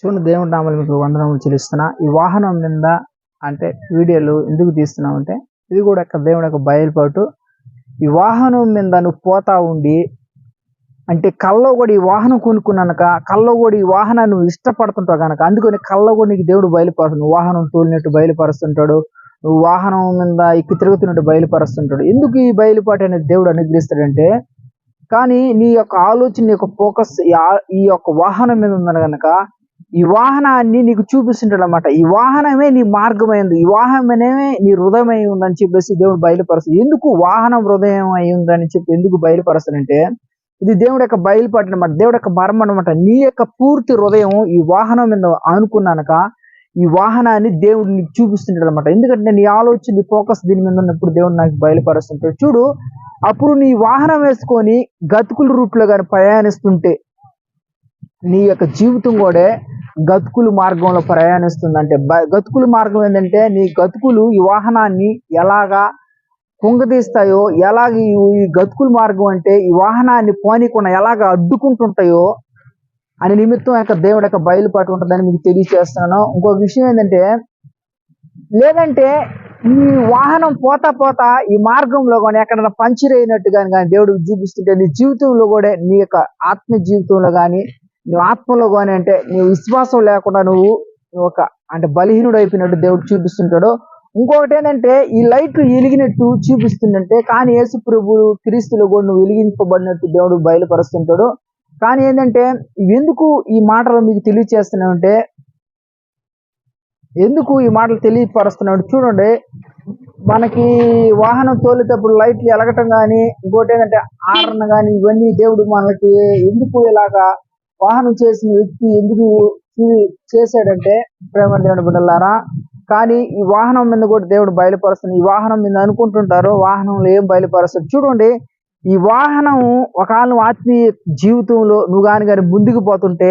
చూడండి దేవుడి నామలు మీకు వందనములు చెల్లిస్తున్నా. ఈ వాహనం నింద అంటే వీడియోలు ఎందుకు తీస్తున్నావు అంటే ఇది కూడా ఒక దేవుడి యొక్క బయలుపాటు. ఈ వాహనం మీద నువ్వు పోతా ఉండి అంటే కల్లో కూడా ఈ వాహనం కొనుక్కున్నాక కల్లో కూడా ఈ వాహనాన్ని నువ్వు ఇష్టపడుతుంటావు కనుక అందుకని కల్లో కూడా నీకు దేవుడు బయలుపరుస్తుంది వాహనం తోలినట్టు బయలుపరుస్తుంటాడు. నువ్వు వాహనం మీద ఎక్కి తిరుగుతున్నట్టు బయలుపరుస్తుంటాడు. ఎందుకు ఈ బయలుపాటు అనేది దేవుడు అనుగ్రహిస్తాడంటే కానీ నీ యొక్క ఆలోచన నీ యొక్క ఫోకస్ ఈ యొక్క వాహనం మీద ఉందని కనుక ఈ వాహనాన్ని నీకు చూపిస్తుంటాడు అనమాట ఈ వాహనమే నీ మార్గమైంది. ఈ వాహనమే నీ హృదయం అయి ఉందని చెప్పేసి దేవుడు బయలుపరుస్తుంది ఎందుకు వాహనం హృదయం అయి ఉందని చెప్పి ఎందుకు బయలుపరుస్తానంటే ఇది దేవుడి యొక్క బయలుపాటు అనమాట దేవుడి యొక్క మర్మం అనమాట నీ యొక్క పూర్తి హృదయం ఈ వాహనం మీద అనుకున్నానక ఈ వాహనాన్ని దేవుడు నీకు చూపిస్తుంటాడు అనమాట ఎందుకంటే నీ ఆలోచన నీ ఫోకస్ దీని మీద ఉన్నప్పుడు దేవుడు నాకు బయలుపరుస్తుంటాడు. చూడు అప్పుడు నీ వాహనం వేసుకొని గతుకుల రూట్లో కానీ ప్రయాణిస్తుంటే నీ యొక్క జీవితం కూడా గతుకులు మార్గంలో ప్రయాణిస్తుంది అంటే గతుకుల మార్గం ఏంటంటే నీ గతుకులు ఈ వాహనాన్ని ఎలాగా కుంగదీస్తాయో ఎలాగ ఈ గతుకుల మార్గం అంటే ఈ వాహనాన్ని పోనీకుండా ఎలాగ అడ్డుకుంటుంటాయో అని నిమిత్తం యొక్క దేవుడి యొక్క బయలుపాటు ఉంటుందని మీకు తెలియజేస్తున్నాను ఇంకొక విషయం ఏంటంటే లేదంటే ఈ వాహనం పోతా పోతా ఈ మార్గంలో కానీ ఎక్కడైనా పంచర్ అయినట్టు కానీ కానీ దేవుడు చూపిస్తుంటే నీ జీవితంలో కూడా నీ యొక్క ఆత్మ జీవితంలో కానీ నువ్వు ఆత్మలో కానీ అంటే నీ విశ్వాసం లేకుండా నువ్వు ఒక అంటే బలహీనుడు అయిపోయినట్టు దేవుడు చూపిస్తుంటాడు. ఇంకొకటి ఏంటంటే ఈ లైట్లు వెలిగినట్టు చూపిస్తుందంటే కానీ యేసు ప్రభువు క్రీస్తులు కూడా నువ్వు వెలిగింపబడినట్టు దేవుడు బయలుపరుస్తుంటాడు. కానీ ఏంటంటే ఎందుకు ఈ మాటలు మీకు తెలియచేస్తున్నాయంటే ఎందుకు ఈ మాటలు తెలియపరుస్తున్నాడు చూడండి. మనకి వాహనం తోలేటప్పుడు లైట్లు ఎలగటం కానీ ఇంకోటి ఏంటంటే ఆరణ కానీ ఇవన్నీ దేవుడు మనకి ఎందుకు ఇలాగా వాహనం చేసిన వ్యక్తి ఎందుకు చేశాడంటే ప్రేమ దేవుడు బిడ్డలారా కానీ ఈ వాహనం మీద కూడా దేవుడు బయలుపరుస్తుంది ఈ వాహనం మీద అనుకుంటుంటారు వాహనంలో ఏం బయలుపరుస్తుంది చూడండి ఈ వాహనం ఒకళ్ళు ఆత్మీయ జీవితంలో నువ్వు కానీ కానీ ముందుకు పోతుంటే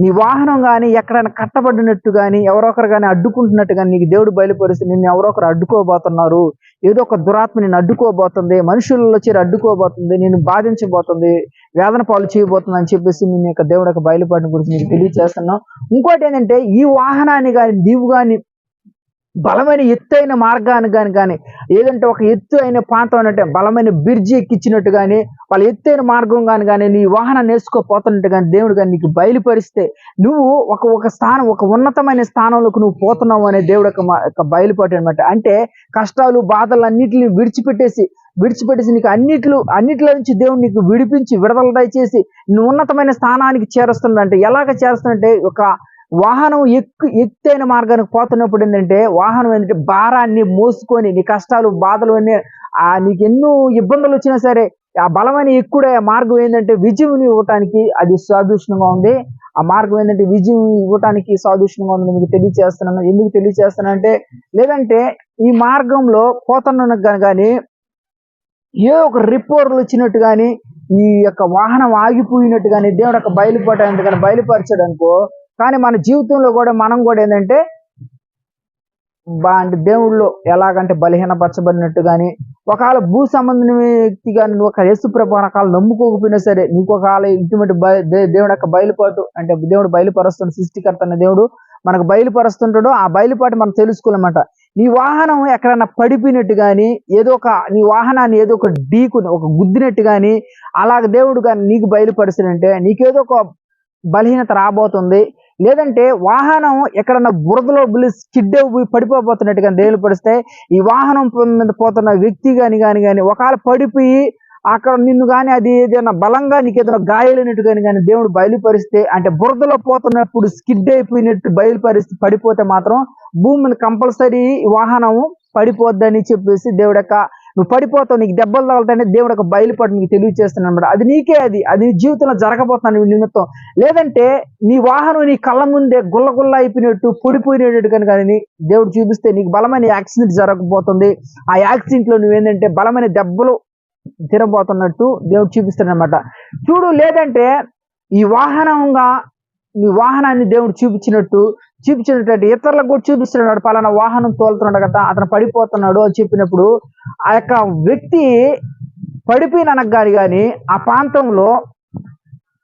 నీ వాహనం కానీ ఎక్కడైనా కట్టబడినట్టు కానీ ఎవరొకరు కానీ అడ్డుకుంటున్నట్టు కానీ నీకు దేవుడు బయలుపరిస్తే నిన్ను ఎవరొకరు అడ్డుకోబోతున్నారు. ఏదో ఒక దురాత్మ నేను అడ్డుకోబోతుంది మనుషులలో చేరి అడ్డుకోబోతుంది నేను బాధించబోతుంది వేదన పాలు చేయబోతుంది అని చెప్పేసి నేను యొక్క దేవుడు యొక్క బయలుపాటిన గురించి నీకు తెలియజేస్తున్నాం ఇంకోటి ఏంటంటే ఈ వాహనాన్ని కానీ నీవు కానీ బలమైన ఎత్తైన మార్గాన్ని కానీ కానీ ఏదంటే ఒక ఎత్తు అయిన ప్రాంతం అంటే బలమైన బ్రిడ్జి ఎక్కించినట్టు కానీ వాళ్ళ ఎత్తైన మార్గం కానీ కానీ నీ వాహనాన్ని వేసుకోపోతున్నట్టు కానీ దేవుడు కానీ నీకు బయలుపరిస్తే నువ్వు ఒక ఒక స్థానం ఒక ఉన్నతమైన స్థానంలోకి నువ్వు పోతున్నావు అనే దేవుడు ఒక బయలుపాటు అనమాట అంటే కష్టాలు బాధలు అన్నింటిని విడిచిపెట్టేసి విడిచిపెట్టేసి నీకు అన్నిట్లో అన్నిట్లో నుంచి దేవుడు నీకు విడిపించి విడుదల దయచేసి నువ్వు ఉన్నతమైన స్థానానికి చేరుస్తుందంటే ఎలాగ చేరుస్తుందంటే ఒక వాహనం ఎక్కు ఎత్తైన మార్గానికి పోతున్నప్పుడు ఏంటంటే వాహనం ఏంటంటే భారాన్ని మోసుకొని నీ కష్టాలు బాధలు అన్నీ ఆ నీకు ఎన్నో ఇబ్బందులు వచ్చినా సరే ఆ బలమైన ఎక్కుడే మార్గం ఏంటంటే విజయం ఇవ్వటానికి అది సాదృశ్యంగా ఉంది. ఆ మార్గం ఏంటంటే విజయం ఇవ్వటానికి సాదృశ్యంగా ఉంది. మీకు తెలియచేస్తున్నాను. ఎందుకు తెలియచేస్తున్నానంటే లేదంటే ఈ మార్గంలో పోతున్న కానీ ఏ ఒక రిపోర్ట్లు వచ్చినట్టు కానీ ఈ యొక్క వాహనం ఆగిపోయినట్టు కానీ దేవుడు యొక్క బయలుపడటానికి కానీ బయలుపరచాడు అనుకో కానీ మన జీవితంలో కూడా మనం కూడా ఏంటంటే అంటే దేవుళ్ళు ఎలాగంటే బలహీనపరచబడినట్టు కానీ ఒకవేళ భూ సంబంధం వ్యక్తి కానీ నువ్వు ఒక యేసు ప్రభు రకాలు నమ్ముకోకపోయినా సరే నీకు ఒకవేళ ఇటువంటి దేవుడు యొక్క బయలుపాటు అంటే దేవుడు బయలుపరుస్తున్న సృష్టికర్త అనే దేవుడు మనకు బయలుపరుస్తుంటాడు ఆ బయలుపాటు మనం తెలుసుకోలేమంట నీ వాహనం ఎక్కడన్నా పడిపోయినట్టు కానీ ఏదో ఒక నీ వాహనాన్ని ఏదో ఒక డీకు ఒక గుద్దినట్టు కానీ అలాగ దేవుడు కానీ నీకు బయలుపరిచినంటే నీకేదో ఒక బలహీనత రాబోతుంది. లేదంటే వాహనం ఎక్కడన్నా బురదలో బిల్లి స్కిడ్ పడిపోబోతున్నట్టుగా దేవులు పడిస్తే ఈ వాహనం మీద పోతున్న వ్యక్తి కానీ కానీ కానీ ఒకవేళ పడిపోయి అక్కడ నిన్ను కానీ అది ఏదైనా బలంగా నీకు ఏదైనా గాయాలైనట్టు కానీ కానీ దేవుడు బయలుపరిస్తే అంటే బురదలో పోతున్నప్పుడు స్కిడ్ అయిపోయినట్టు బయలుపరిస్తే పడిపోతే మాత్రం భూమిని కంపల్సరీ వాహనం పడిపోద్దని చెప్పేసి దేవుడు యొక్క నువ్వు పడిపోతావు నీకు దెబ్బలు తగలుతానే దేవుడు ఒక బయలుపాటు నీకు తెలియజేస్తున్నాను అనమాట అది నీకే అది. అది జీవితంలో జరగబోతున్నాను నిమిత్తం. లేదంటే నీ వాహనం నీ కళ్ళ ముందే గుల్లగుల్ల అయిపోయినట్టు పొడిపోయినట్టు కానీ కానీ దేవుడు చూపిస్తే నీకు బలమైన యాక్సిడెంట్ జరగబోతుంది. ఆ యాక్సిడెంట్లో నువ్వేంటంటే బలమైన దెబ్బలు తిరగబోతున్నట్టు దేవుడు చూపిస్తాడు అనమాట చూడు లేదంటే ఈ వాహనంగా నీ వాహనాన్ని దేవుడు చూపించినట్టు చూపించినట్టు ఇతరులకు కూడా చూపిస్తున్నాడు పలానా వాహనం తోలుతున్నాడు కదా అతను పడిపోతున్నాడు అని చెప్పినప్పుడు ఆ యొక్క వ్యక్తి పడిపోయిన కానీ కానీ ఆ ప్రాంతంలో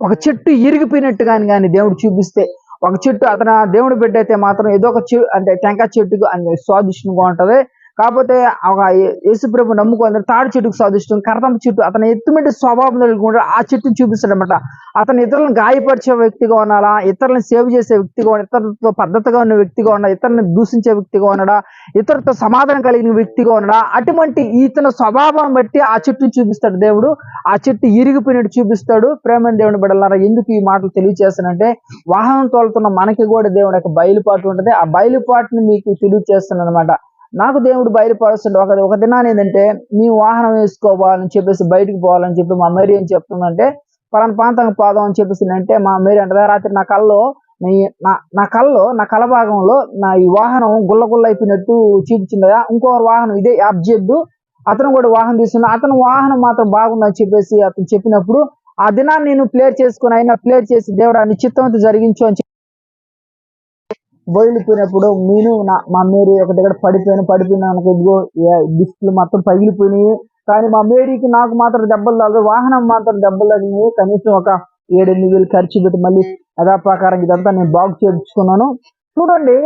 ఒక చెట్టు ఇరిగిపోయినట్టు కానీ కానీ దేవుడు చూపిస్తే ఒక చెట్టు అతను దేవుడి బిడ్డ అయితే మాత్రం ఏదో ఒక చెట్టు అంటే టెంకాయ చెట్టుకు అంటే స్వాదిష్టంగా ఉంటుంది. కాకపోతే ఒక యేసుప్రభు నమ్ముకొని తాడి చెట్టుకు స్వాదిష్టం కరతంప చెట్టు అతని ఎత్తుమంటి స్వభావం కూడా ఆ చెట్టుని చూపిస్తాడు అనమాట అతను ఇతరులను గాయపరిచే వ్యక్తిగా ఉన్నాడా? ఇతరులను సేవ్ చేసే వ్యక్తిగా ఉన్న ఇతరులతో పద్ధతిగా ఉన్న వ్యక్తిగా ఉన్నా ఇతరులను దూషించే వ్యక్తిగా ఉన్నాడా? ఇతరులతో సమాధానం కలిగిన వ్యక్తిగా ఉన్నాడా? అటువంటి ఇతని స్వభావం బట్టి ఆ చెట్టుని చూపిస్తాడు దేవుడు. ఆ చెట్టు ఇరిగిపోయినట్టు చూపిస్తాడు. ప్రేమ దేవుని బిడలారా ఎందుకు ఈ మాటలు తెలియజేస్తానంటే వాహనం తోలుతున్న మనకి కూడా దేవుడు యొక్క బయలుపాటు ఉంటుంది. ఆ బయలుపాటుని మీకు తెలియజేస్తున్నాను అనమాట నాకు దేవుడు బయలుపరుస్తుండే. ఒక ఒక దినాన్ని ఏంటంటే మీ వాహనం వేసుకోవాలని చెప్పేసి బయటికి పోవాలని చెప్పి మా మేరీ ఏం చెప్తుందంటే పలానా ప్రాంతానికి పోదాం అని చెప్పేసి అంటే మా మేరీ అంటే రాత్రి నా కళ్ళలో నీ నా నా కళ్ళలో నా కల భాగంలో నా ఈ వాహనం గుల్ల గుల్ల అయిపోయినట్టు చూపించిందా ఇంకో వాహనం ఇదే అబ్జెక్ట్ అతను కూడా వాహనం తీసుకున్నా అతను వాహనం మాత్రం బాగుందని చెప్పేసి అతను చెప్పినప్పుడు ఆ దినాన్ని నేను ప్లేర్ చేసుకుని అయినా ప్లేర్ చేసి దేవుడు ఆ నిశ్చిత్తంతో జరిగించు అని చెప్పి బయలుపోయినప్పుడు నేను నా మా మేరీ ఒక దగ్గర పడిపోయాను పడిపోయిన ఇదిగో డిస్క్లు మొత్తం పగిలిపోయినాయి. కానీ మా మేరీకి నాకు మాత్రం దెబ్బలు తగ్గదు వాహనం మాత్రం దెబ్బలు తగ్గినాయి కనీసం ఒక ఏడెనిమిది వేలు ఖర్చు పెట్టి మళ్ళీ యథాప్రకారం ఇదంతా నేను బాగు చేయించుకున్నాను. చూడండి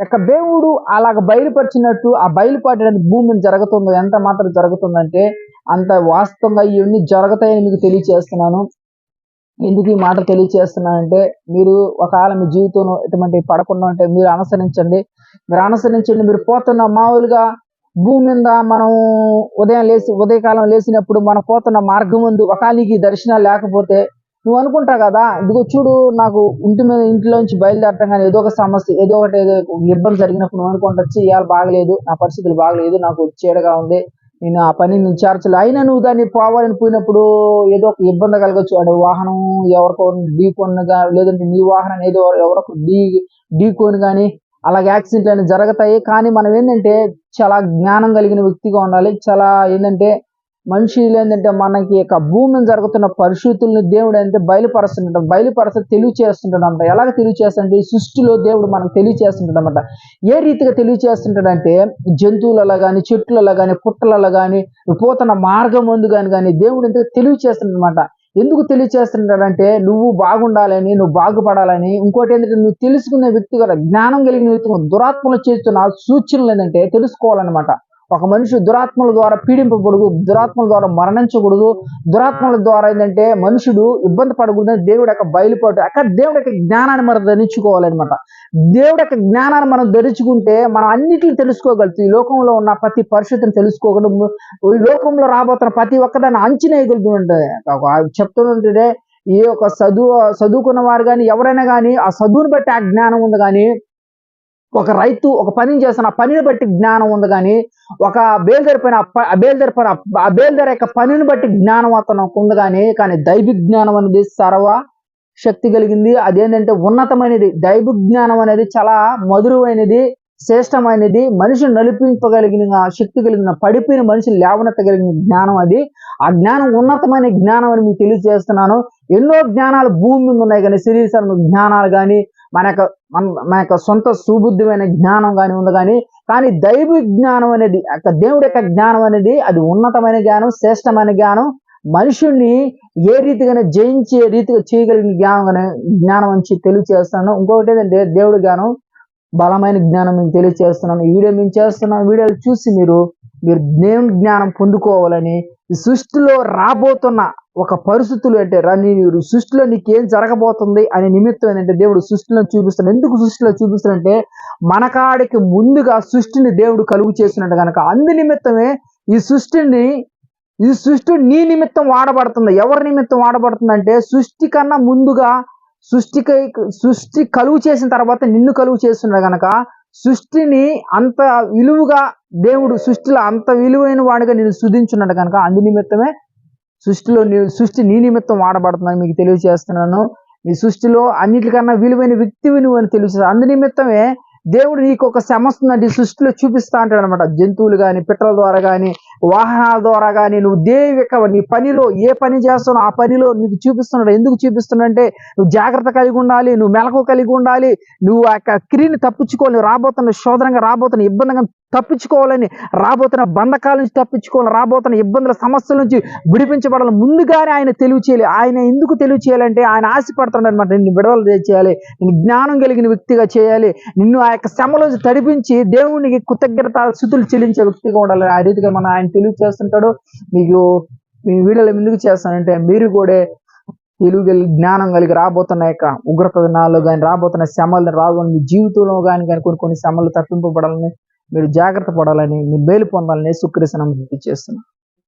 యొక్క దేవుడు అలాగ బయలుపరిచినట్టు ఆ బయలుపడడానికి భూమిని జరుగుతుందో ఎంత మాత్రం జరుగుతుందంటే అంత వాస్తవంగా ఇవన్నీ జరుగుతాయని మీకు తెలియచేస్తున్నాను. ఎందుకు ఈ మాట తెలియచేస్తున్నానంటే మీరు ఒకవేళ మీ జీవితంలో ఇటువంటి పడకుండా ఉంటే మీరు అనుసరించండి. మీరు అనుసరించండి మీరు పోతున్న మామూలుగా భూమి మీద మనం ఉదయం లేచి ఉదయకాలం లేచినప్పుడు మనం పోతున్న మార్గం ముందు ఒకవేళ నీకు దర్శనాలు లేకపోతే నువ్వు అనుకుంటావు కదా ఇదిగో చూడు నాకు ఇంటి మీద ఇంట్లోంచి బయలుదేరటం కానీ ఏదో ఒక సమస్య ఏదో ఒకటి ఏదో ఇబ్బంది జరిగినప్పుడు నువ్వు అనుకుంటా ఇవాళ బాగలేదు నా పరిస్థితులు బాగలేదు నాకు చీడగా ఉంది నేను ఆ పని నేను చేర్చలే. అయినా నువ్వు దాన్ని పోవాలని పోయినప్పుడు ఏదో ఒక ఇబ్బంది కలగచ్చు. అంటే వాహనం ఎవరికో ఢీకొని గా- లేదంటే నీ వాహనం ఏదో ఎవరికో ఢీ ఢీకొని కానీ అలాగే యాక్సిడెంట్లు అనేవి జరుగుతాయి. కానీ మనం ఏంటంటే చాలా జ్ఞానం కలిగిన వ్యక్తిగా ఉండాలి. చాలా ఏంటంటే మనుషులు ఏంటంటే మనకి యొక్క భూమి జరుగుతున్న పరిస్థితులను దేవుడు అంటే బయలుపరుస్తుంటాడు బయలుపరచ తెలియచేస్తుంటాడు అనమాట ఎలాగ తెలియచేస్తుంటే? ఈ సృష్టిలో దేవుడు మనకు తెలియచేస్తుంటాడు అనమాట ఏ రీతిగా తెలియచేస్తుంటాడంటే? జంతువులలో కానీ చెట్లలో కానీ పుట్టలలో కానీ పోతున్న మార్గం ముందు కానీ కానీ దేవుడు ఎంత తెలియచేస్తుంటాడు అనమాట ఎందుకు తెలియచేస్తుంటాడంటే? నువ్వు బాగుండాలని నువ్వు బాగుపడాలని. ఇంకోటి ఏంటంటే నువ్వు తెలుసుకునే వ్యక్తి కూడా జ్ఞానం కలిగిన వ్యక్తి దురాత్మలు చేస్తున్న సూచనలు ఏంటంటే తెలుసుకోవాలన్నమాట. ఒక మనిషి దురాత్మల ద్వారా పీడింపకూడదు దురాత్మల ద్వారా మరణించకూడదు. దురాత్మల ద్వారా ఏంటంటే మనుషుడు ఇబ్బంది పడకూడదని దేవుడు యొక్క బయలుపాటు అక్కడ దేవుడి యొక్క జ్ఞానాన్ని మనం ధరించుకోవాలన్నమాట. దేవుడి యొక్క జ్ఞానాన్ని మనం ధరించుకుంటే మనం అన్నిటిని తెలుసుకోగలుగుతాం. ఈ లోకంలో ఉన్న ప్రతి పరిస్థితిని తెలుసుకోగలం ఈ లోకంలో రాబోతున్న ప్రతి ఒక్కదాన్ని అంచనా వేయగలుగుతుంటే చెప్తుంటే ఈ యొక్క చదువు చదువుకున్న వారు కానీ ఎవరైనా కానీ ఆ చదువుని బట్టి ఆ జ్ఞానం ఉంది కానీ ఒక రైతు ఒక పనిని చేస్తున్న ఆ పనిని బట్టి జ్ఞానం ఉంది కానీ ఒక బేల్దరి పైన ఆ ప- ఆ బేల్దరి పైన యొక్క పనిని బట్టి జ్ఞానం అతను ఉంది కానీ కానీ దైవ జ్ఞానం అనేది సర్వ శక్తి కలిగింది. అదేంటంటే ఉన్నతమైనది. దైవ జ్ఞానం అనేది చాలా మధురమైనది శ్రేష్టమైనది. మనిషిని నడిపింపగలిగిన శక్తి కలిగిన పడిపోయిన మనిషిని లేవనెత్తగలిగిన జ్ఞానం అది. ఆ జ్ఞానం ఉన్నతమైన జ్ఞానం అని మీకు తెలియజేస్తున్నాను. ఎన్నో జ్ఞానాలు భూమి మీద ఉన్నాయి కానీ శరీర జ్ఞానాలు కానీ మన యొక్క మన మన యొక్క సొంత సుబుద్ధమైన జ్ఞానం కానీ ఉంది కానీ కానీ దైవ జ్ఞానం అనేది యొక్క దేవుడి యొక్క జ్ఞానం అనేది అది ఉన్నతమైన జ్ఞానం శ్రేష్టమైన జ్ఞానం. మనుషుణ్ణి ఏ రీతిగానే జయించే రీతిగా చేయగలిగిన జ్ఞానం అనే జ్ఞానం అని తెలియచేస్తున్నాను. ఇంకొకటి ఏంటంటే దేవుడి జ్ఞానం బలమైన జ్ఞానం మేము తెలియచేస్తున్నాను ఈ వీడియో మేము చేస్తున్నాను వీడియోలు చూసి మీరు మీరు దేవుని జ్ఞానం పొందుకోవాలని ఈ సృష్టిలో రాబోతున్న ఒక పరిస్థితులు అంటే రా సృష్టిలో నీకేం జరగబోతుంది అనే నిమిత్తం ఏంటంటే దేవుడు సృష్టిలో చూపిస్తాడు. ఎందుకు సృష్టిలో చూపిస్తాడంటే మనకాడికి ముందుగా సృష్టిని దేవుడు కలుగు చేసినట్టు కనుక. అందు నిమిత్తమే ఈ సృష్టిని ఈ సృష్టి నీ నిమిత్తం వాడబడుతుంది. ఎవరి నిమిత్తం వాడబడుతుంది అంటే సృష్టి కన్నా ముందుగా సృష్టికి సృష్టి కలుగు చేసిన తర్వాత నిన్ను కలుగు చేస్తున్నాడు కనుక సృష్టిని అంత విలువగా దేవుడు సృష్టిలో అంత విలువైన వాడిగా నేను సుధించున్నాడు కనుక అందు నిమిత్తమే సృష్టిలో నీ- సృష్టి నీ నిమిత్తం వాడబడుతుందని మీకు తెలియజేస్తున్నాను. నీ సృష్టిలో అన్నిటికన్నా విలువైన వ్యక్తివి నువ్వు అని తెలియజేస్తాను అందు నిమిత్తమే దేవుడు నీకు ఒక శ్రమ సృష్టిలో చూపిస్తా అంటాడు అనమాట జంతువులు కానీ పిట్టల ద్వారా కానీ వాహనాల ద్వారా కానీ నువ్వు దేవిక నీ పనిలో ఏ పని చేస్తున్నావు ఆ పనిలో నీకు చూపిస్తున్నాడు. ఎందుకు చూపిస్తున్నాడంటే నువ్వు జాగ్రత్త కలిగి ఉండాలి నువ్వు మెలకు కలిగి ఉండాలి నువ్వు ఆ యొక్క క్రియని తప్పించుకోవాలి రాబోతున్న శోధనంగా రాబోతున్న ఇబ్బందిగా తప్పించుకోవాలని రాబోతున్న బంధకాల నుంచి తప్పించుకోవాలి రాబోతున్న ఇబ్బందుల సమస్యల నుంచి విడిపించబడాలి ముందుగానే ఆయన తెలివి చేయాలి. ఆయన ఎందుకు తెలివి చేయాలంటే ఆయన ఆశపడుతున్నాడు అనమాట నిన్ను విడుదల చేయాలి నిన్ను జ్ఞానం కలిగిన వ్యక్తిగా చేయాలి నిన్ను ఆ యొక్క శ్రమలోంచి తడిపించి దేవునికి కృతజ్ఞత స్థుతులు చెల్లించే వ్యక్తిగా ఉండాలి. ఆ రీతిగా మనం ఆయన తెలివి చేస్తుంటాడు మీకు మీ వీడియోలో ఎందుకు చేస్తానంటే మీరు కూడా తెలుగు జ్ఞానం కలిగి రాబోతున్న యొక్క ఉగ్రత దినాల్లో కానీ రాబోతున్న శ్రమలు రాబోతున్న మీ జీవితంలో కానీ కానీ కొన్ని కొన్ని శ్రమలు తప్పింపబడాలని మీరు జాగ్రత్త పడాలని మీరు మేలు పొందాలని సుక్రీసనం చేస్తున్నాను